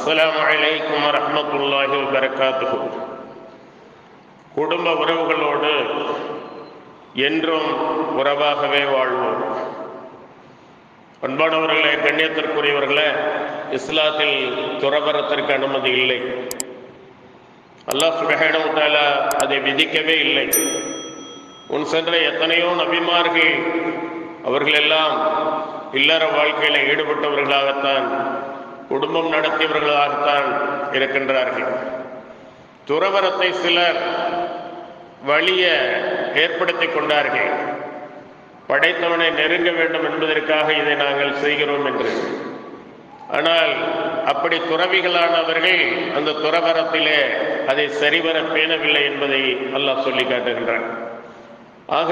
அஸ்லாம் வலைக்கும் வரமத்துல்லாஹி வரகாத்து குடும்ப உறவுகளோடு என்றும் உறவாகவே வாழ்வோம். அன்பானவர்களே கண்ணியத்திற்குரியவர்களே இஸ்லாத்தில் துறவரத்திற்கு அனுமதி இல்லை. அல்லாஹ் சுபஹேனவுத்தால அதை விதிக்கவே இல்லை. உன் சென்ற எத்தனையோ நபிமார்கள் அவர்களெல்லாம் இல்லற வாழ்க்கையில் ஈடுபட்டவர்களாகத்தான் குடும்பம் நடத்தியவர்களாகத்தான் இருக்கின்றார்கள். துறவரத்தை சிலர் வழிய ஏற்படுத்தி கொண்டார்கள். படைத்தவனை நெருங்க வேண்டும் என்பதற்காக இதை நாங்கள் செய்கிறோம் என்று. ஆனால் அப்படி துறவிகளானவர்கள் அந்த துறவரத்திலே அதை சரிவர பேணவில்லை என்பதை அல்லாஹ் சொல்லி காட்டுகின்றான். ஆக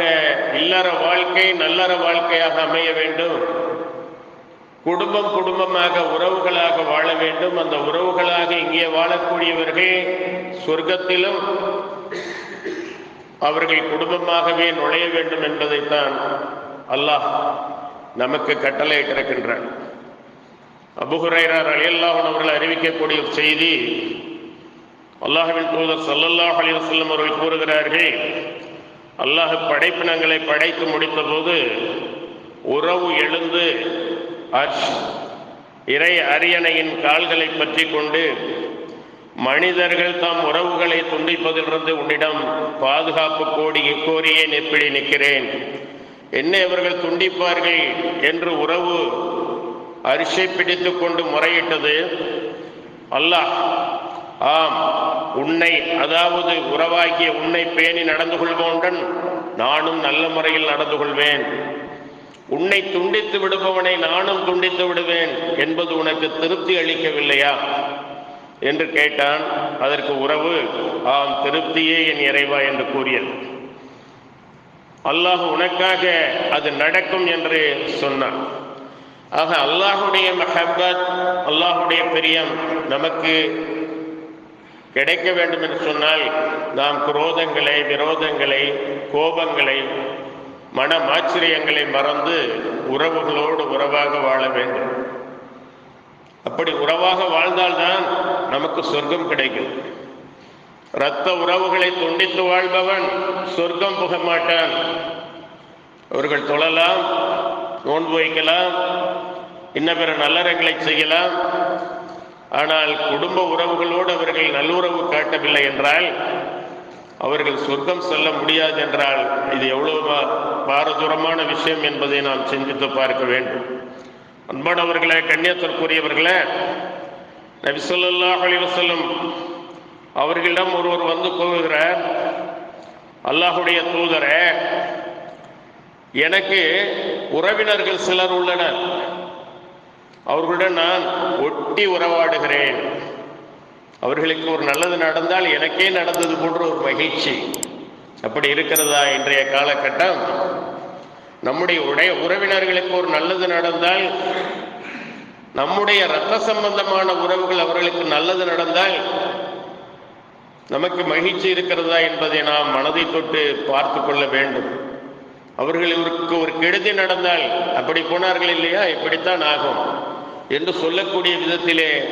இல்லற வாழ்க்கை நல்லற வாழ்க்கையாக அமைய வேண்டும். குடும்பம் குடும்பமாக உறவுகளாக வாழ வேண்டும். அந்த உறவுகளாக இங்கே வாழக்கூடியவர்கள் சொர்க்கத்திலும் அவர்கள் குடும்பமாகவே நுழைய வேண்டும் என்பதைத்தான் அல்லாஹ் நமக்கு கட்டளை கிடக்கின்றான் அபுஹுரைரார் அலியல்லாஹன் அவர்கள் அறிவிக்கக்கூடிய செய்தி அல்லாஹுவின் தூதர் சல்லல்லாஹ் அலி வசல்லம் அவர்கள் கூறுகிறார்கள் அல்லாஹ் படைப்பினங்களை படைத்து முடித்த போது உறவு எழுந்து அர்ஷ் இறை அரியணையின் கால்களை பற்றி கொண்டு மனிதர்கள் தாம் உறவுகளை துண்டிப்பதிலிருந்து உன்னிடம் பாதுகாப்பு கோடி கோரியே நெப்பிடி நிற்கிறேன். என்ன இவர்கள் துண்டிப்பார்கள் என்று உறவு அரிசை பிடித்து கொண்டு முறையிட்டது. அல்லாஹ் ஆம் உன்னை அதாவது உறவாகிய உன்னை பேணி நடந்து கொள்வோன்றன் நானும் நல்ல முறையில் நடந்து கொள்வேன். உன்னை துண்டித்து விடுபவனை நானும் துண்டித்து விடுவேன் என்பது உனக்கு திருப்தி அளிக்கவில்லையா? என்று கேட்டான். அதற்கு உறவு ஆம் திருப்தியே என் இறைவா என்று கூறியது. அல்லாஹ் உனக்காக அது நடக்கும் என்று சொன்னான். ஆக அல்லாஹுடைய மஹபத் அல்லாஹுடைய பிரியம் நமக்கு கிடைக்க வேண்டும் என்று சொன்னால் நாம் குரோதங்களை விரோதங்களை கோபங்களை மனமாச்சரியங்களை மறந்து உறவுகளோடு உறவாக வாழ வேண்டும். அப்படி உறவாக வாழ்ந்தால்தான் நமக்கு சொர்க்கம் கிடைக்கும். இரத்த உறவுகளை துண்டித்து வாழ்பவன் சொர்க்கம் புக மாட்டான். அவர்கள் தொழலாம் நோன்பு வைக்கலாம் இன்ன பிற நல்லறங்களை செய்யலாம். ஆனால் குடும்ப உறவுகளோடு அவர்கள் நல்லுறவு காட்டவில்லை என்றால் அவர்கள் சொர்க்கம் செல்ல முடியாது என்றால் இது எவ்வளவு பாரதூரமான விஷயம் என்பதை நாம் சிந்தித்து பார்க்க வேண்டும். அன்பானவர்களே கண்ணியத்திற்குரியவர்களே நபி அலிவசல்லம் அவர்களிடம் ஒருவர் வந்து கூறுகிறார் அல்லாஹுடைய தூதரே எனக்கு உறவினர்கள் சிலர் உள்ளனர். அவர்களுடன் நான் ஒட்டி உறவாடுகிறேன். அவர்களுக்கு ஒரு நல்லது நடந்தால் எனக்கே நடந்தது போன்ற ஒரு மகிழ்ச்சி. அப்படி இருக்கிறதா இன்றைய காலகட்டம்? நம்முடைய உடைய உறவினர்களுக்கு ஒரு நல்லது நடந்தால் நம்முடைய ரத்த சம்பந்தமான உறவுகள் அவர்களுக்கு நல்லது நடந்தால் நமக்கு மகிழ்ச்சி இருக்கிறதா என்பதை நாம் மனதை தொட்டு பார்த்து கொள்ள வேண்டும். அவர்களுக்கு ஒரு கெடுதி நடந்தால் அப்படி போனார்கள் இல்லையா? இப்படித்தான் ஆகும். என்று சொல்லக்கூடிய விதத்திலே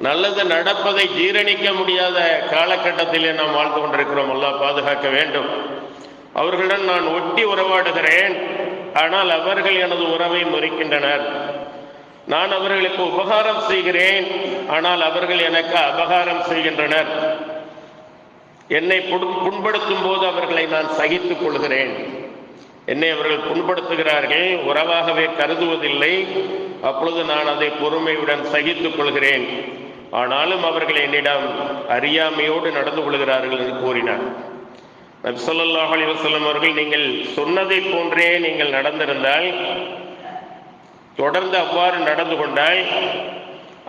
நல்லது நடப்பதை ஜீரணிக்க முடியாத காலகட்டத்திலே நாம் வாழ்ந்து கொண்டிருக்கிறோம். எல்லாம் பாதுகாக்க வேண்டும். அவர்களுடன் நான் ஒட்டி உறவாடுகிறேன். ஆனால் அவர்கள் எனது உறவை முறிக்கின்றனர். நான் அவர்களுக்கு உபகாரம் செய்கிறேன். ஆனால் அவர்கள் எனக்கு அபகாரம் செய்கின்றனர். என்னை புண்படுத்தும் போது அவர்களை நான் சகித்துக் கொள்கிறேன். என்னை அவர்கள் புண்படுத்துகிறார்கள். உறவாகவே கருதுவதில்லை. அப்பொழுது நான் அதை பொறுமையுடன் சகித்துக் கொள்கிறேன். ஆனாலும் அவர்கள் என்னிடம் அறியாமையோடு நடந்து கொள்கிறார்கள் என்று கூறினார். நபி சொல்லாஹ் அவர்கள் நீங்கள் சொன்னதை போன்றே நீங்கள் நடந்திருந்தால் தொடர்ந்து அவ்வாறு நடந்து கொண்டால்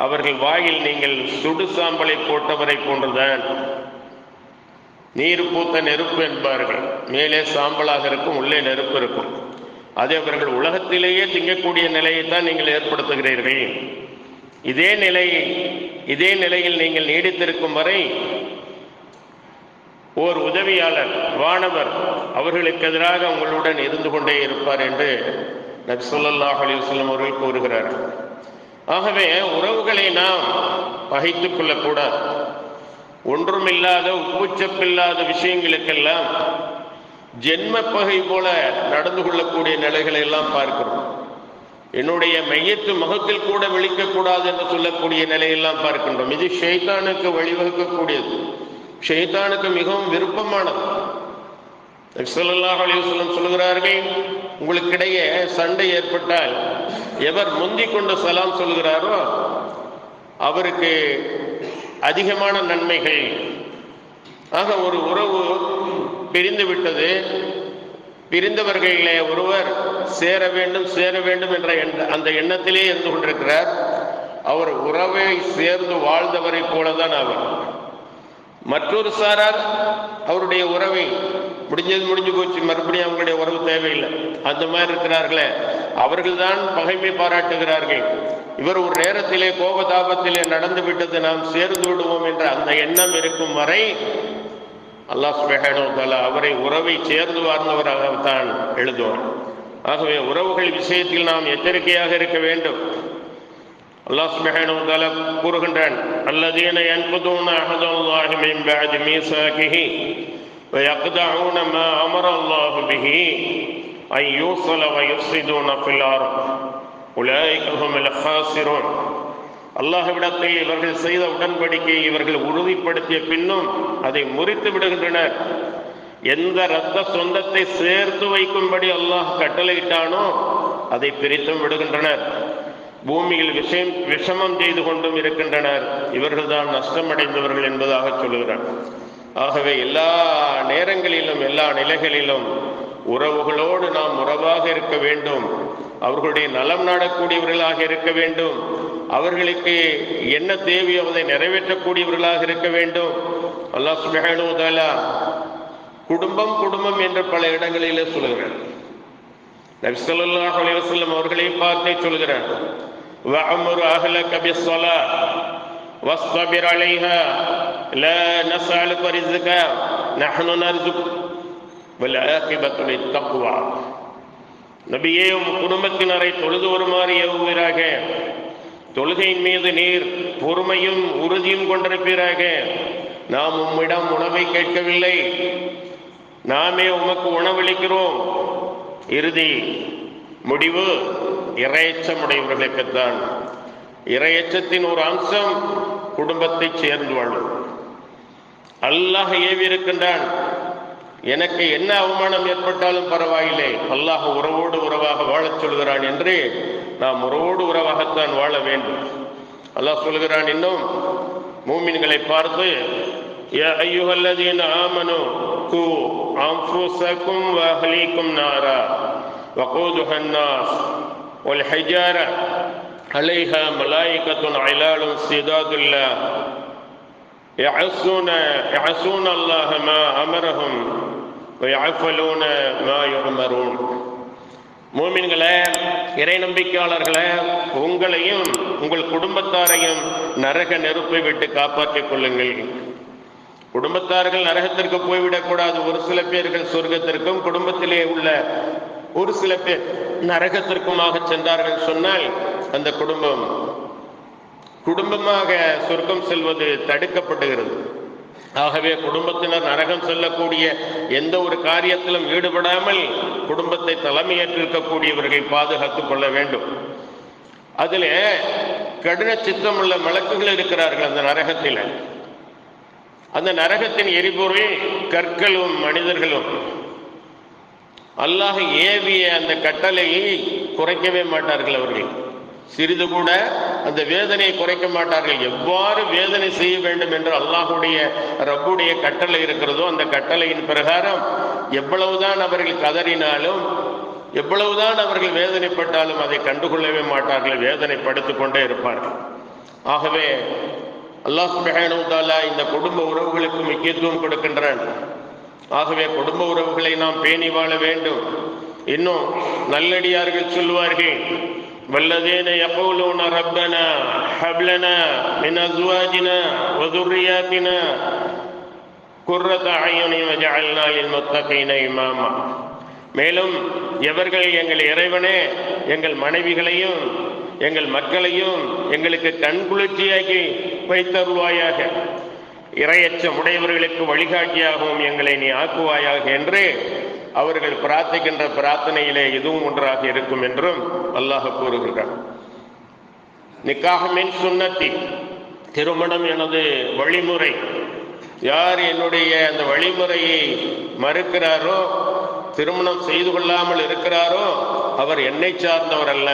அவர்கள் வாயில் நீங்கள் சுடு சாம்பலை போட்டவரை போன்றுதான். நீர் பூத்த நெருப்பு என்பார்கள். மேலே சாம்பலாக இருக்கும் உள்ளே நெருப்பு இருக்கும். அதை அவர்கள் உலகத்திலேயே திங்கக்கூடிய நிலையை தான் நீங்கள் ஏற்படுத்துகிறீர்கள். இதே நிலை இதே நிலையில் நீங்கள் நீடித்திருக்கும் வரை ஓர் உதவியாளர் வானவர் அவர்களுக்கு எதிராக உங்களுடன் இருந்து கொண்டே இருப்பார் என்று நக்சுல்லாஹ் அலிவசல்லம் அவர்கள் கூறுகிறார். ஆகவே உறவுகளை நாம் பகைத்துக் கொள்ளக்கூடாது. ஒன்றுமில்லாத உப்புச்சப்பில்லாத விஷயங்களுக்கெல்லாம் ஜென்ம பகை போல நடந்து கொள்ளக்கூடிய நிலைகளை எல்லாம் பார்க்கிறோம். என்னுடைய மையத்து முகத்தில் கூட விழிக்கக்கூடாது என்று சொல்லக்கூடிய நிலையெல்லாம் பார்க்கின்றோம். இது ஷெய்தானுக்கு வழிவகுக்கக்கூடியது. ஷைத்தானுக்கு மிகவும் விருப்பமானது. ஸல்லல்லாஹு அலைஹி வஸல்லம் சொல்கிறார்கள் உங்களுக்கிடையே சண்டை ஏற்பட்டால் எவர் முந்தி கொண்டு சலாம் சொல்கிறாரோ அவருக்கு அதிகமான நன்மைகள். ஆக ஒரு உறவு பிரிந்து விட்டது பிரிந்தவர்களிலே ஒருவர் சேர வேண்டும் சேர வேண்டும் என்ற அந்த எண்ணத்திலே இருந்து கொண்டிருக்கிறார். அவர் உறவை சேர்ந்து வாழ்ந்தவரை போலதான் அவர். மற்றொரு சாரார் அவருடைய உறவை முடிஞ்சது முடிஞ்சு போச்சு. மறுபடியும் அவங்களுடைய உறவு தேவையில்லை. அந்த மாதிரி இருக்கிறார்களே. அவர்கள்தான் பகைமை பாராட்டுகிறார்கள். இவர் ஒரு நேரத்திலே கோபதாபத்திலே நடந்து விட்டது நாம் சேர்ந்து விடுவோம் என்ற அந்த எண்ணம் இருக்கும் வரை அல்லாஹ் சுபஹானஹு வ அவரை உறவை சேர்ந்து வாழ்ந்தவராகத்தான் எழுதுவார் ஆகவே உறவுகள் விஷயத்தில் நாம் எச்சரிக்கையாக இருக்க வேண்டும். அல்லாஹ் சுப்ஹானஹு வ தஆலா கூறுகின்றான் அல்லதீன யன்குதூன அஹதல்லாஹி மின் பஅதி மீசாகிஹி வ யக்தஊன அமர அல்லாஹ் பிஹி அன் யூஸல வ யுஃஸிதூன ஃபில் அர்த். உலாயிக ஹுமுல் அல்லாஹ்விடத்தில் இவர்கள் செய்த உடன்படிக்கை இவர்கள் உறுதிப்படுத்திய பின்னும் அதை முறித்து விடுகின்றனர். எந்த இரத்த சொந்தத்தை சேர்த்து வைக்கும்படி அல்லாஹ் கட்டளையிட்டானோ அதை பிரித்தும் விடுகின்றனர். பூமியில் விஷயம் விஷமம் செய்து கொண்டும் இருக்கின்றனர். இவர்கள்தான் நஷ்டமடைந்தவர்கள் என்பதாக சொல்லுகிறார். ஆகவே எல்லா நேரங்களிலும் எல்லா நிலைகளிலும் உறவுகளோடு நாம் உறவாக இருக்க வேண்டும். அவர்களுடைய நலம் நாடக்கூடியவர்களாக இருக்க வேண்டும். அவர்களுக்கு என்ன தேவையோ அதை நிறைவேற்றக்கூடியவர்களாக இருக்க வேண்டும். அல்லாஹ் சுப்ஹானஹு குடும்பம் குடும்பம் என்று பல இடங்களிலே சொல்கிறார். நபிசல்லாஹ் ஸல்லல்லாஹு அலைஹி அவர்களை பார்த்தே சொல்கிறார். وعمر أهلك بالصلاة واصطبر عليها. لا نسألك رزقا. نحن نرزق. والعاقبة للتقوى. நபியே உம் குடும்பத்தினரை தொழுது வருமாறு ஏவுவீராக தொழுகையின் மீது நீர் பொறுமையும் உறுதியும் கொண்டிருப்பீராக. நாம் உம்மிடம் உணவை கேட்கவில்லை. நாமே உமக்கு உணவளிக்கிறோம். இறுதி முடிவு. இரையச்சமுடையவர்களுக்குத்தான் இரையச்சத்தின் ஒரு அம்சம் குடும்பத்தை சேர்ந்து வாழும். அல்லாஹ் ஏவியிருக்கின்றான். எனக்கு என்ன அவமானம் ஏற்பட்டாலும் பரவாயில்லை. அல்லாஹ் உறவோடு உறவாக வாழச் சொல்கிறான் என்று நாம் உறவோடு உறவாகத்தான் வாழ வேண்டும். அல்லாஹ் சொல்கிறான் இன்னும் மூமின்களை பார்த்து ஐயுகல்லதீன் ஆமனு கு அம்ஃபுசக்கும் வஹலீக்கும் நாரா வகோதுஹன்னாஸ் والحجارة عليها ملائكة علال سداد الله يعصون يعصون الله ما أمرهم ويعفلون ما يؤمرون மூமின்களே இறை நம்பிக்கையாளர்களே உங்களையும் உங்கள் குடும்பத்தாரையும் நரக நெருப்பை விட்டு காப்பாற்றிக் கொள்ளுங்கள் குடும்பத்தார்கள் நரகத்திற்கு போய்விடக்கூடாது ஒரு சில பேர்கள் சொர்க்கத்திற்கும் குடும்பத்திலே உள்ள ஒரு சில பேர் நரகத்திற்குமாக சென்றார்கள் சொன்னால் அந்த குடும்பம் குடும்பமாக சொர்க்கம் செல்வது தடுக்கப்படுகிறது. ஆகவே குடும்பத்தினர் நரகம் செல்லக்கூடிய எந்த ஒரு காரியத்திலும் ஈடுபடாமல் குடும்பத்தை தலைமையேற்றிருக்கக்கூடியவர்கள் பாதுகாத்துக் கொள்ள வேண்டும். அதில் கடின சித்தம் உள்ள மலக்குகள் இருக்கிறார்கள் அந்த நரகத்தில். அந்த நரகத்தின் எரிபொருள் கற்களும் மனிதர்களும் அல்லாஹ் ஏவிய அந்த கட்டளையை குறைக்கவே மாட்டார்கள் அவர்கள். சிறிது கூட அந்த வேதனையை குறைக்க மாட்டார்கள். எவ்வாறு வேதனை செய்ய வேண்டும் என்று அல்லாஹுடைய ரப்புடைய கட்டளை இருக்கிறதோ அந்த கட்டளையின் பிரகாரம் எவ்வளவுதான் அவர்கள் கதறினாலும் எவ்வளவுதான் அவர்கள் வேதனைப்பட்டாலும் அதை கண்டுகொள்ளவே மாட்டார்கள் வேதனைப்படுத்திக் கொண்டே இருப்பார்கள். ஆகவே அல்லாஹ் சுப்ஹானஹு இந்த குடும்ப உறவுகளுக்கு முக்கியத்துவம் கொடுக்கின்றான். ஆகவே குடும்ப உறவுகளை நாம் பேணி வாழ வேண்டும் இன்னும் நல்லடியார்கள் சொல்லுவார்கள் والذين يقولون ربنا هب لنا من ازواجنا وذرياتنا قرة اعين واجعلنا للمتقين اماما மேலும் எவர்கள் எங்கள் இறைவனே எங்கள் மனைவிகளையும் எங்கள் மக்களையும் எங்களுக்கு கண்குளிர்ச்சியாக்கி வைத்தருள்வாயாக இரையச்சம் உடையவர்களுக்கு வழிகாட்டியாகவும் எங்களை நீ ஆக்குவாயாக என்று அவர்கள் பிரார்த்திக்கின்ற பிரார்த்தனையிலே இதுவும் ஒன்றாக இருக்கும் என்றும் அல்லாஹ் கூறுகின்றார் நிக்காகமின் சுண்ணத்தி திருமணம் எனது வழிமுறை. யார் என்னுடைய அந்த வழிமுறையை மறுக்கிறாரோ திருமணம் செய்து கொள்ளாமல் இருக்கிறாரோ அவர் என்னை சார்ந்தவர் அல்ல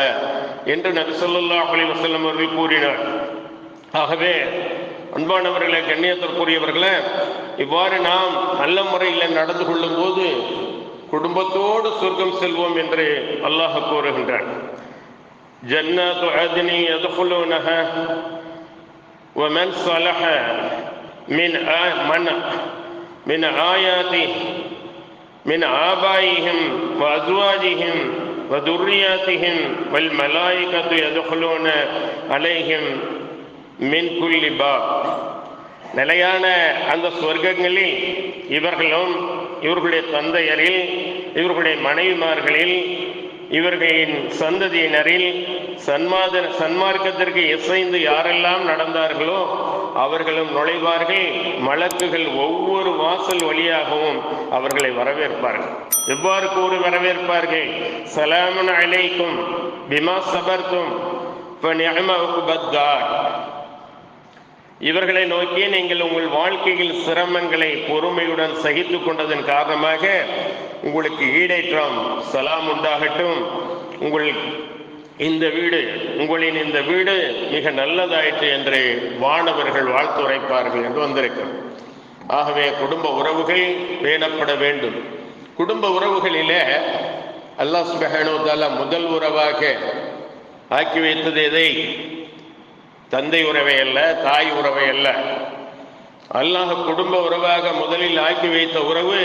என்று நபி ஸல்லல்லாஹு அலி வசல்லம் அவர்கள் கூறினார். ஆகவே அன்பானவர்களே கண்ணியத்திற்குரியவர்களே இவ்வாறு நாம் நல்ல முறையில் நடந்து கொள்ளும் போது குடும்பத்தோடு சொர்க்கம் செல்வோம் என்று அல்லாஹ் கூறுகின்றான் ஜன்னத்து அத்னி யதுகுலூனஹா ومن صلح من آ- من من آياته من آبائهم وأزواجهم وذرياتهم والملائكة يدخلون عليهم மின்குல்லி பாப் நிலையான அந்த சொர்க்கங்களில் இவர்களும் இவர்களுடைய தந்தையரில் இவர்களுடைய மனைவிமார்களில் இவர்களின் சந்ததியினரில் சன்மாத சன்மார்க்கத்திற்கு இசைந்து யாரெல்லாம் நடந்தார்களோ அவர்களும் நுழைவார்கள். மலக்குகள் ஒவ்வொரு வாசல் வழியாகவும் அவர்களை வரவேற்பார்கள். எவ்வாறு கூறி வரவேற்பார்கள்? சலாமன் அழைக்கும் பிமா சபர்த்தும் இப்போ நியம இவர்களை நோக்கி நீங்கள் உங்கள் வாழ்க்கையில் சிரமங்களை பொறுமையுடன் சகித்து கொண்டதன் காரணமாக உங்களுக்கு ஈடேற்றம் சலாம் உண்டாகட்டும். உங்கள் இந்த வீடு உங்களின் இந்த வீடு மிக நல்லதாயிற்று என்று வானவர்கள் வாழ்த்துரைப்பார்கள் என்று வந்திருக்கிறது. ஆகவே குடும்ப உறவுகள் பேணப்பட வேண்டும். குடும்ப உறவுகளிலே அல்லாஹ் சுபஹானு தஆலா முதல் உறவாக ஆக்கி வைத்தது எதை? தந்தை உறவை அல்ல தாய் உறவை அல்ல. அல்லாஹ் குடும்ப உறவாக முதலில் ஆக்கி வைத்த உறவு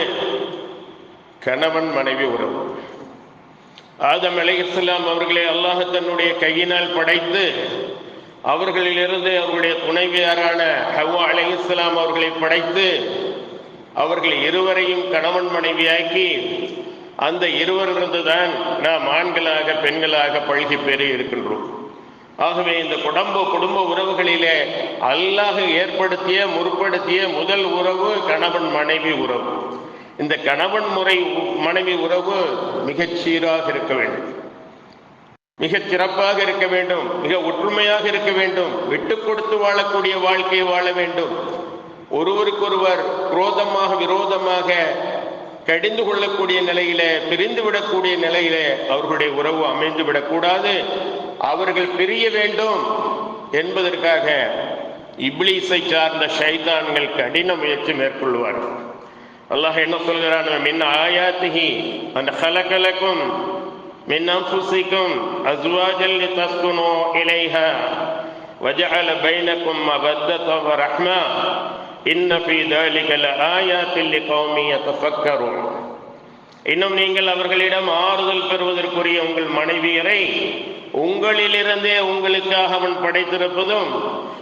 கணவன் மனைவி உறவு. ஆதம் அலைஹிஸ்ஸலாம் அவர்களை அல்லாஹ் தன்னுடைய கையினால் படைத்து அவர்களிலிருந்து அவருடைய துணைவியாரான ஹவ்வா அலைஹிஸ்ஸலாம் அவர்களை படைத்து அவர்கள் இருவரையும் கணவன் மனைவியாக்கி அந்த இருவரிலிருந்து தான் நாம் ஆண்களாக பெண்களாக பழகி பெறி இருக்கின்றோம். ஆகவே இந்த குடும்ப குடும்ப உறவுகளிலே அல்லாஹ் ஏற்படுத்திய முற்படுத்திய முதல் உறவு கணவன் மனைவி உறவு. இந்த கணவன் முறை மனைவி உறவு மிகச்சீராக இருக்க வேண்டும். மிகச் சிறப்பாக இருக்க வேண்டும். மிக ஒற்றுமையாக இருக்க வேண்டும். விட்டு கொடுத்து வாழக்கூடிய வாழ்க்கையை வாழ வேண்டும். ஒருவருக்கொருவர் குரோதமாக விரோதமாக கடிந்து கொள்ளக்கூடிய நிலையிலே பிரிந்து விடக்கூடிய நிலையிலே அவர்களுடைய உறவு அமைந்து விடக்கூடாது அவர்கள் பிரிய வேண்டும் என்பதற்காக இப்லீஸை சார்ந்த ஷைத்தான்கள் கடின முயற்சி மேற்கொள்வார்கள் அல்லாஹ் என்ன சொல்கிறான் மின் ஆயாத்திஹி அந்த கலக்கலக்கும் மின் அன்ஃபுசிக்கும் அஸ்வாஜல் லிதஸ்குனு இலைஹா وجعل بينكم مودة ورحمة إن في ذلك لآيات لقوم يتفكرون இன்னும் நீங்கள் அவர்களிடம் ஆறுதல் பெறுவதற்குரிய உங்கள் மனைவியரை உங்களிலிருந்தே உங்களுக்காக அவன் படைத்திருப்பதும்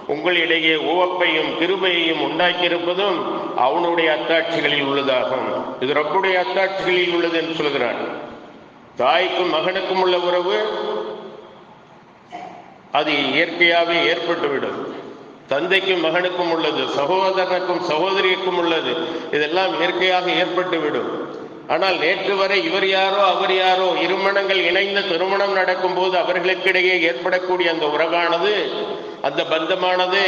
உங்களிடையே உவப்பையும் கிருபையையும் உண்டாக்கியிருப்பதும் அவனுடைய அத்தாட்சிகளில் உள்ளதாகும். இது ரப்புடைய அத்தாட்சிகளில் உள்ளது என்று சொல்கிறான் தாய்க்கும் மகனுக்கும் உள்ள உறவு அது இயற்கையாகவே ஏற்பட்டுவிடும். தந்தைக்கும் மகனுக்கும் உள்ளது சகோதரனுக்கும் சகோதரிக்கும் உள்ளது. இதெல்லாம் இயற்கையாக ஏற்பட்டுவிடும். ஆனால் நேற்று வரை இவர் யாரோ அவர் யாரோ இருமணங்கள் இணைந்த திருமணம் நடக்கும் போது அவர்களுக்கிடையே ஏற்படக்கூடிய அந்த உறவானது அந்த பந்தமானது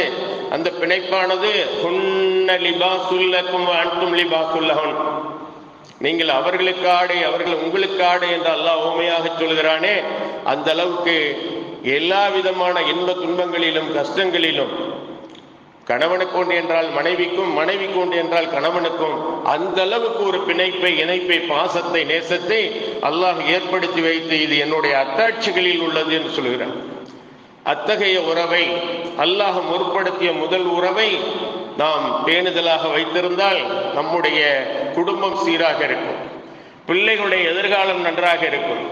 அந்த பிணைப்பானது சுன்ன லிபாசுல்லக்கும் அன்றும் லிபாசுல்லஹன் நீங்கள் அவர்களுக்கு ஆடை அவர்கள் உங்களுக்கு ஆடை என்று அல்லாஹ் உண்மையாக சொல்கிறானே அந்த அளவுக்கு எல்லா விதமான இன்ப துன்பங்களிலும் கஷ்டங்களிலும் கணவனுக்கு ஒன்று என்றால் மனைவிக்கும் மனைவிக்கு ஒன்று என்றால் கணவனுக்கும் அந்த அளவுக்கு ஒரு பிணைப்பை இணைப்பை பாசத்தை நேசத்தை அல்லாஹ் ஏற்படுத்தி வைத்து இது என்னுடைய அத்தாட்சிகளில் உள்ளது என்று சொல்கிறான் அத்தகைய உறவை அல்லாஹ் முற்படுத்திய முதல் உறவை நாம் பேணுதலாக வைத்திருந்தால் நம்முடைய குடும்பம் சீராக இருக்கும். பிள்ளைகளுடைய எதிர்காலம் நன்றாக இருக்கும்.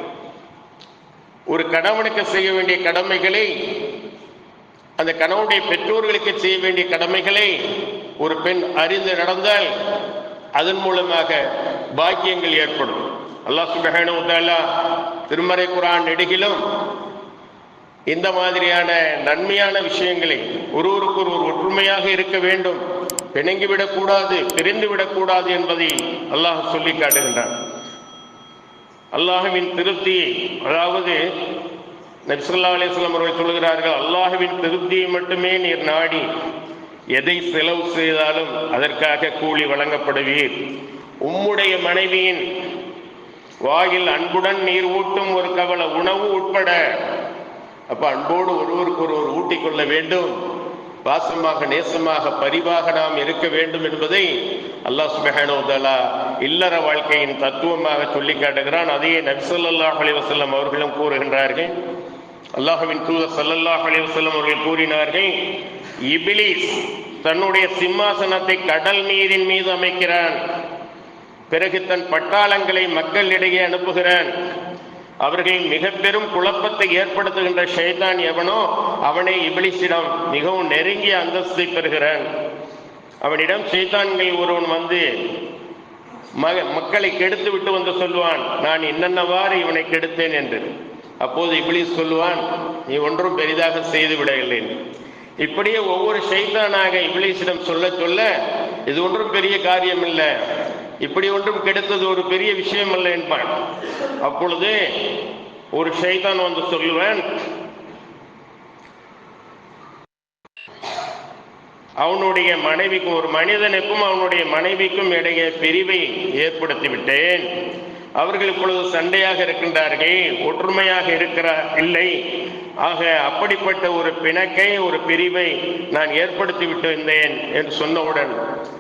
ஒரு கணவனுக்கு செய்ய வேண்டிய கடமைகளை அந்த கணவனுடைய பெற்றோர்களுக்கு செய்ய வேண்டிய கடமைகளை ஒரு பெண் அறிந்து நடந்தால் அதன் மூலமாக பாக்கியங்கள் ஏற்படும். அல்லாஹ் சுபஹானஹு வ திருமறை குரான் நெடுகிலும் இந்த மாதிரியான நன்மையான விஷயங்களை ஒருவருக்கு ஒருவர் ஒற்றுமையாக இருக்க வேண்டும். பிணங்கிவிடக்கூடாது பிரிந்து விடக்கூடாது என்பதை அல்லாஹ் சொல்லி காட்டுகின்றான். அல்லாஹுவின் திருப்தியை அதாவது நபிசல்லா அலிஸ்லாம் அவர்கள் சொல்கிறார்கள் அல்லாஹுவின் திருப்தியை மட்டுமே நீர் நாடி எதை செலவு செய்தாலும் அதற்காக கூலி வழங்கப்படுவீர். உம்முடைய மனைவியின் வாயில் அன்புடன் நீர் ஊட்டும் ஒரு கவல உணவு உட்பட. அப்ப அன்போடு ஒருவருக்கு ஒருவர் ஊட்டிக் கொள்ள வேண்டும். பாசமாக நேசமாக பரிவாக நாம் இருக்க வேண்டும் என்பதை அல்லாஹ் சுபஹானோதலா இல்லற வாழ்க்கையின் தத்துவமாக சொல்லி காட்டுகிறான். அதையே நபிசல்லாஹ் அலி வசல்லம் அவர்களும் கூறுகின்றார்கள். அல்லாஹுவின் தூதர் சல்லல்லாஹ் அலிவசல்லம் அவர்கள் கூறினார்கள் இபிலிஸ் தன்னுடைய சிம்மாசனத்தை கடல் நீரின் மீது அமைக்கிறான். பிறகு தன் பட்டாளங்களை மக்களிடையே அனுப்புகிறான். அவர்கள் மிக பெரும் குழப்பத்தை ஏற்படுத்துகின்ற ஷைதான் எவனோ அவனை இபிலிசிடம் மிகவும் நெருங்கிய அந்தஸ்தை பெறுகிறான். அவனிடம் சைதான்கள் ஒருவன் வந்து மக மக்களை கெடுத்து விட்டு வந்து சொல்வான் நான் என்னென்னவாறு இவனை கெடுத்தேன் என்று. அப்போது இப்ளீஸ் சொல்லுவான் நீ ஒன்றும் பெரிதாக செய்து விடவில்லை. இப்படியே ஒவ்வொரு சைத்தானாக இப்ளீஸிடம் சொல்ல சொல்ல இது ஒன்றும் பெரிய காரியம் இல்லை. இப்படி ஒன்றும் கெடுத்தது ஒரு பெரிய விஷயம் அல்ல என்பான். அப்பொழுது ஒரு ஷைத்தான் வந்து சொல்லுவேன் அவனுடைய மனைவிக்கும் ஒரு மனிதனுக்கும் அவனுடைய மனைவிக்கும் இடையே பிரிவை ஏற்படுத்தி விட்டேன் அவர்கள் இப்பொழுது சண்டையாக இருக்கின்றார்கள் ஒற்றுமையாக இருக்கிறார் இல்லை. ஆக அப்படிப்பட்ட ஒரு பிணக்கை ஒரு பிரிவை நான் ஏற்படுத்தி விட்டு இருந்தேன் என்று சொன்னவுடன்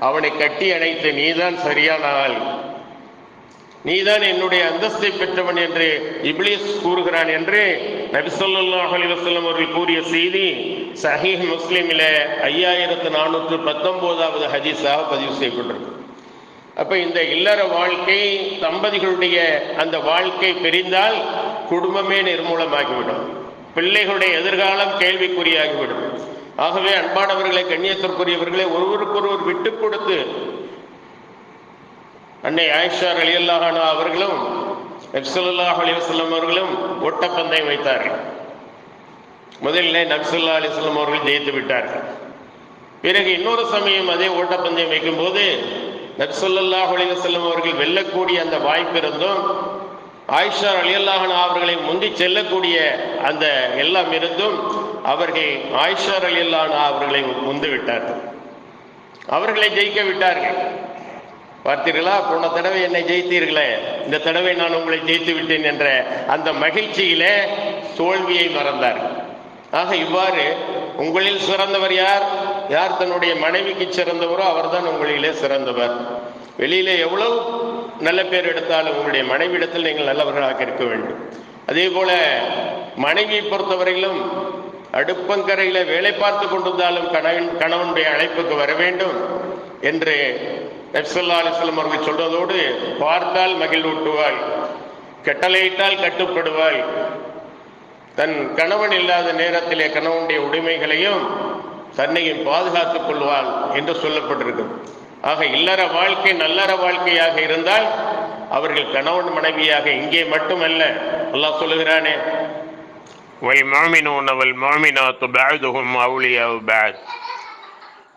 அவனை கட்டி அணைத்து நீதான் சரியான ஆள் நீதான் என்னுடைய அந்தஸ்தை பெற்றவன் என்று இப்லீஸ் கூறுகிறான் என்று நபிசல்லாஹ் அலிவசல்லம் அவர்கள் கூறிய செய்தி சஹீஹ் முஸ்லிமில ஐயாயிரத்து நானூற்று பத்தொன்பதாவது ஹதீஸாக பதிவு செய்யப்பட்டிருக்கு. அப்ப இந்த இல்லற வாழ்க்கை தம்பதிகளுடைய அந்த வாழ்க்கை பிரிந்தால் குடும்பமே நிர்மூலமாகிவிடும். பிள்ளைகளுடைய எதிர்காலம் கேள்விக்குறியாகிவிடும். ஆகவே அன்பானவர்களை கண்ணியத்திற்குரியவர்களை ஒருவருக்கொருவர் விட்டு கொடுத்து அன்னை ஆயிஷா அலியல்லாஹானா அவர்களும் நப்சல்லாஹ் அலிவசல்லம் அவர்களும் ஒட்டப்பந்தயம் வைத்தார்கள். முதலில் நப்சல்லா அலிஸ்லாம் அவர்கள் ஜெயித்து விட்டார்கள். பிறகு இன்னொரு சமயம் அதே ஓட்டப்பந்தயம் வைக்கும்போது நப்சல்லாஹ் அலிவசல்லம் அவர்கள் வெல்லக்கூடிய அந்த வாய்ப்பு இருந்தும் ஆயிஷா அலியல்லாஹன் அவர்களை முந்தி செல்லக்கூடிய அந்த எல்லாம் இருந்தும் அவர்கள் ஆயிஷா அலியல்லான் அவர்களை முந்து விட்டார்கள். அவர்களை ஜெயிக்க விட்டார்கள். பார்த்தீர்களா? போன தடவை என்னை ஜெயித்தீர்களே இந்த தடவை நான் உங்களை ஜெயித்து விட்டேன் என்ற அந்த மகிழ்ச்சியிலே தோல்வியை மறந்தார். ஆக இவ்வாறு உங்களில் சிறந்தவர் யார்? யார் தன்னுடைய மனைவிக்கு சிறந்தவரோ அவர்தான் உங்களிலே சிறந்தவர். வெளியில எவ்வளவு நல்ல பேர் எடுத்தாலும் உங்களுடைய மனைவியிடத்தில் நீங்கள் நல்லவர்களாக இருக்க வேண்டும். அதே போல மனைவியை பொறுத்தவரையிலும் அடுப்பங்கரையில வேலை பார்த்து கொண்டிருந்தாலும் கணவன் கணவனுடைய அழைப்புக்கு வர வேண்டும் என்று நப்சல்லா அலிஸ்லம் அவர்கள் சொல்றதோடு பார்த்தால் மகிழ்வூட்டுவாள் கட்டளையிட்டால் கட்டுப்படுவாய். தன் கணவன் இல்லாத நேரத்திலே கணவனுடைய உடைமைகளையும் தன்னையும் பாதுகாத்துக் கொள்வாள் என்று சொல்லப்பட்டிருக்கும் ஆக இல்லற வாழ்க்கை நல்லற வாழ்க்கையாக இருந்தால் அவர்கள் கணவன் மனைவியாக இங்கே மட்டுமல்ல அல்லாஹ் சொல்லுகிறானே والمؤمنون والمؤمنات بعضهم أولياء بعض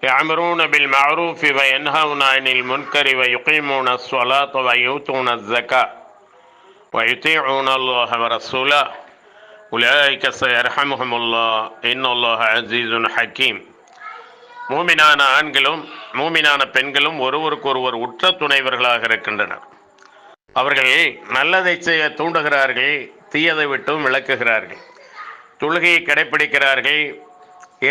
يأمرون بالمعروف وينهون عن المنكر ويقيمون الصلاة ويؤتون الزكاة ويطيعون الله ورسوله أولئك سيرحمهم الله إن الله عزيز حكيم மூமினான ஆண்களும் மூமினான பெண்களும் ஒருவருக்கொருவர் உற்ற துணைவர்களாக இருக்கின்றனர். அவர்கள் நல்லதை செய்ய தூண்டுகிறார்கள் தீயதை விட்டும் விளக்குகிறார்கள். தொழுகையை கடைப்பிடிக்கிறார்கள்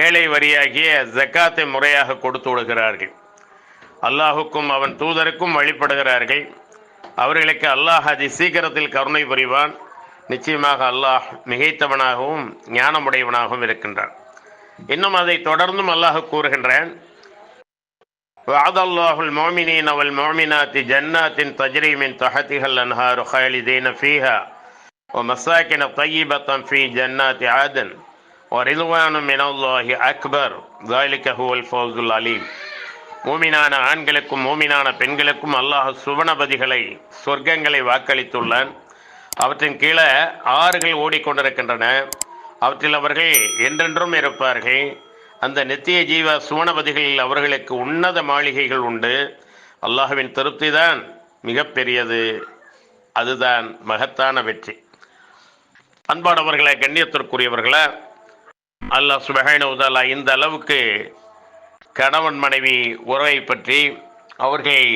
ஏழை வரியாகிய ஜக்காத்தை முறையாக கொடுத்து விடுகிறார்கள். அல்லாஹுக்கும் அவன் தூதருக்கும் வழிபடுகிறார்கள். அவர்களுக்கு அல்லாஹ் அதி சீக்கிரத்தில் கருணை புரிவான். நிச்சயமாக அல்லாஹ் மிகைத்தவனாகவும் ஞானமுடையவனாகவும் இருக்கின்றான். இன்னும் அதை தொடர்ந்தும் அல்லாஹ் கூறுகின்றான் وعد الله المؤمنين والمؤمنات جنات تجري من تحتها الأنهار خالدين فيها ومساكن طيبة في جنات عدن ورضوان من الله أكبر ذلك هو الفوز العليم மூமினான ஆண்களுக்கும் மூமினான பெண்களுக்கும் அல்லாஹ் சுவனபதிகளை சொர்க்கங்களை வாக்களித்துள்ளான் அவற்றின் கீழே ஆறுகள் ஓடிக்கொண்டிருக்கின்றன அவற்றில் அவர்கள் என்றென்றும் இருப்பார்கள். அந்த நித்திய ஜீவ சுவனபதிகளில் அவர்களுக்கு உன்னத மாளிகைகள் உண்டு. அல்லாஹுவின் திருப்தி தான் மிகப்பெரியது அதுதான் மகத்தான வெற்றி. அன்பானவர்களை கண்ணியத்திற்குரியவர்களே அல்லாஹ் சுபஹானஹு இந்த அளவுக்கு கணவன் மனைவி உறவை பற்றி அவர்கள்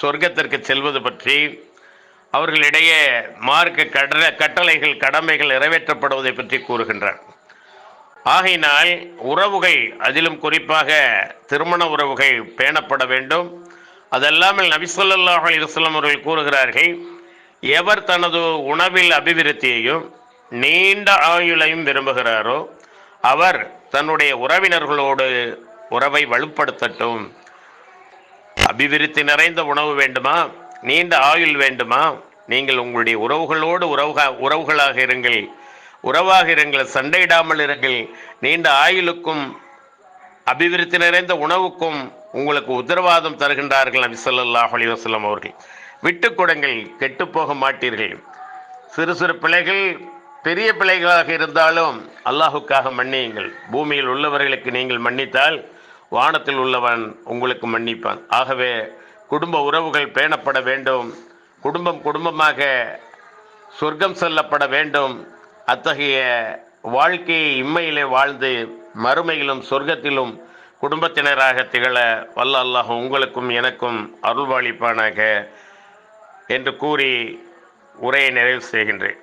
சொர்க்கத்திற்கு செல்வது பற்றி அவர்களிடையே மார்க்க கட கட்டளைகள் கடமைகள் நிறைவேற்றப்படுவதை பற்றி கூறுகின்றார். ஆகையினால் உறவுகள் அதிலும் குறிப்பாக திருமண உறவுகள் பேணப்பட வேண்டும். அதல்லாமல் நபிசல்லாஹ் அலிவசல்லம் அவர்கள் கூறுகிறார்கள் எவர் தனது உணவில் அபிவிருத்தியையும் நீண்ட ஆயுளையும் விரும்புகிறாரோ அவர் தன்னுடைய உறவினர்களோடு உறவை வலுப்படுத்தட்டும். அபிவிருத்தி நிறைந்த உணவு வேண்டுமா? நீண்ட ஆயுள் வேண்டுமா? நீங்கள் உங்களுடைய உறவுகளோடு உறவுகா உறவுகளாக இருங்கள். உறவாக இருங்கள் சண்டையிடாமல் இருங்கள். நீண்ட ஆயுளுக்கும் அபிவிருத்தி நிறைந்த உணவுக்கும் உங்களுக்கு உத்தரவாதம் தருகின்றார்கள் நபி ஸல்லல்லாஹு அலைஹி அவர்கள். விட்டு கொடுங்கள் கெட்டு போக மாட்டீர்கள். சிறு சிறு பிள்ளைகள் பெரிய பிள்ளைகளாக இருந்தாலும் அல்லாஹுக்காக மன்னியுங்கள். பூமியில் உள்ளவர்களுக்கு நீங்கள் மன்னித்தால் வானத்தில் உள்ளவன் உங்களுக்கு மன்னிப்பான். ஆகவே குடும்ப உறவுகள் பேணப்பட வேண்டும். குடும்பம் குடும்பமாக சொர்க்கம் செல்லப்பட வேண்டும். அத்தகைய வாழ்க்கையை இம்மையிலே வாழ்ந்து மறுமையிலும் சொர்க்கத்திலும் குடும்பத்தினராக திகழ வல்ல அல்லாஹ் உங்களுக்கும் எனக்கும் அருள்வாளிப்பானாக என்று கூறி உரையை நிறைவு செய்கின்றேன்.